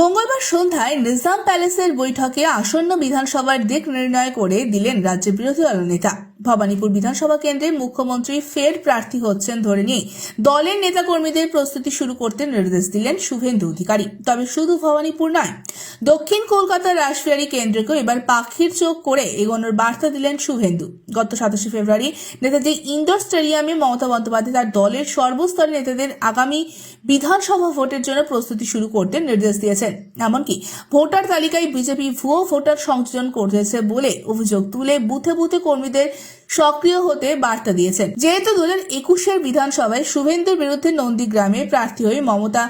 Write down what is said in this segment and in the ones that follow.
মঙ্গলবার সন্ধ্যায় নিজাম প্যালেসের বৈঠকে আসন্ন বিধানসভার দিক নির্ণয় করে দিলেন রাজ্যের বিরোধী দল নেতা ভবানীপুর বিধানসভা কেন্দ্রে মুখ্যমন্ত্রী ফের প্রার্থী হচ্ছেন ধরে নিয়ে দলের নেতাকর্মীদের প্রস্তুতি শুরু করতে নির্দেশ দিলেন শুভেন্দু অধিকারী। তবে শুধু ভবানীপুর নয়, দক্ষিণ কলকাতার রাসবিহারী কেন্দ্রকেও এবার পাখির চোখ করে এগোনোর বার্তা দিলেন শুভেন্দু। গত সাতাশে ফেব্রুয়ারি নেতাজি ইন্ডোর স্টেডিয়ামে মমতা বন্দ্যোপাধ্যায় তার দলের সর্বস্তরের নেতাদের আগামী বিধানসভা ভোটের জন্য প্রস্তুতি শুরু করতে নির্দেশ দিয়েছেন। এমনকি ভোটার তালিকায় বিজেপি ভুয়ো ভোটার সংযোজন করেছে বলে অভিযোগ তুলে বুথে বুথে কর্মীদের সক্রিয় হতে বার্তা দিয়েছেন। যেহেতু দু হাজার একুশের বিধানসভায় শুভেন্দুর বিরুদ্ধে নন্দীগ্রামে প্রার্থী হয়ে মমতা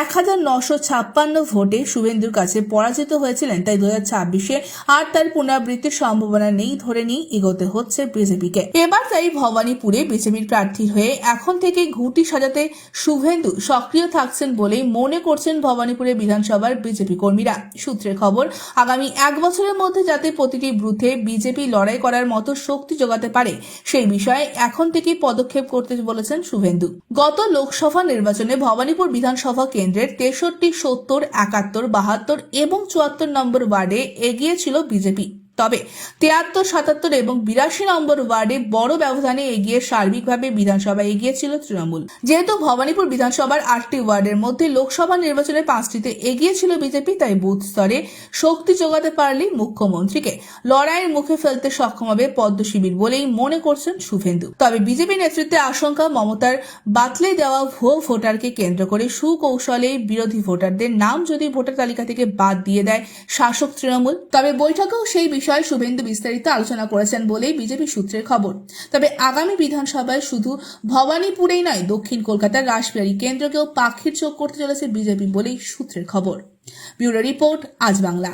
এক হাজার নশো ছাপ্পান্ন ভোটে শুভেন্দুর কাছে পরাজিত হয়েছিলেন, তাই দু হাজার ছাব্বিশে আর তার পুনরাবৃত্তির সম্ভাবনা নেই ধরে নিয়ে এগোতে হচ্ছে বিজেপিকে। এবার তাই ভবানীপুরে বিজেপির প্রার্থী হয়ে এখন থেকে ঘুটি সাজাতে শুভেন্দু সক্রিয় থাকছেন বলেই মনে করছেন ভবানীপুরে বিধানসভার বিজেপি কর্মীরা। সূত্রের খবর, আগামী এক বছরের মধ্যে যাতে প্রতিটি বুথে বিজেপি লড়াই করার মতো শক্তি যোগাতে পারে, সেই বিষয়ে এখন থেকেই পদক্ষেপ করতে বলেছেন শুভেন্দু। গত লোকসভা নির্বাচনে ভবানীপুর বিধানসভা কেন্দ্রের তেষট্টি সত্তর একাত্তর বাহাত্তর এবং চুয়াত্তর নম্বর ওয়ার্ডে এগিয়ে ছিল বিজেপি। তবে তিয়াত্তর, সাতাত্তর এবং বিরাশি নম্বর ওয়ার্ডে বড় ব্যবধানে এগিয়ে সার্বিকভাবে বিধানসভা এগিয়েছিল তৃণমূল। যেহেতু ভবানীপুর বিধানসভার আটটি ওয়ার্ডের মধ্যে লোকসভা নির্বাচনে পাঁচটিতে এগিয়ে ছিল বিজেপি, তাই বুথ স্তরে শক্তি যোগাতে পারলেই মুখ্যমন্ত্রীকে লড়াইয়ের মুখে ফেলতে সক্ষম হবে পদ্ম শিবির বলেই মনে করছেন শুভেন্দু। তবে বিজেপি নেতৃত্বে আশঙ্কা মমতার বাতলে দেওয়া ভুয়ো ভোটারকে কেন্দ্র করে সুকৌশলে বিরোধী ভোটারদের নাম যদি ভোটার তালিকা থেকে বাদ দিয়ে দেয় শাসক তৃণমূল, তবে বৈঠকেও সেই বিষয়ে শুভেন্দু বিস্তারিত আলোচনা করেছেন বলেই বিজেপি সূত্রের খবর। তবে আগামী বিধানসভায় শুধু ভবানীপুরেই নয়, দক্ষিণ কলকাতার রাসবিহারী কেন্দ্রকেও পাখির চোখ করতে চলেছে বিজেপি বলেই সূত্রের খবর। ব্যুরো রিপোর্ট, আজ বাংলা।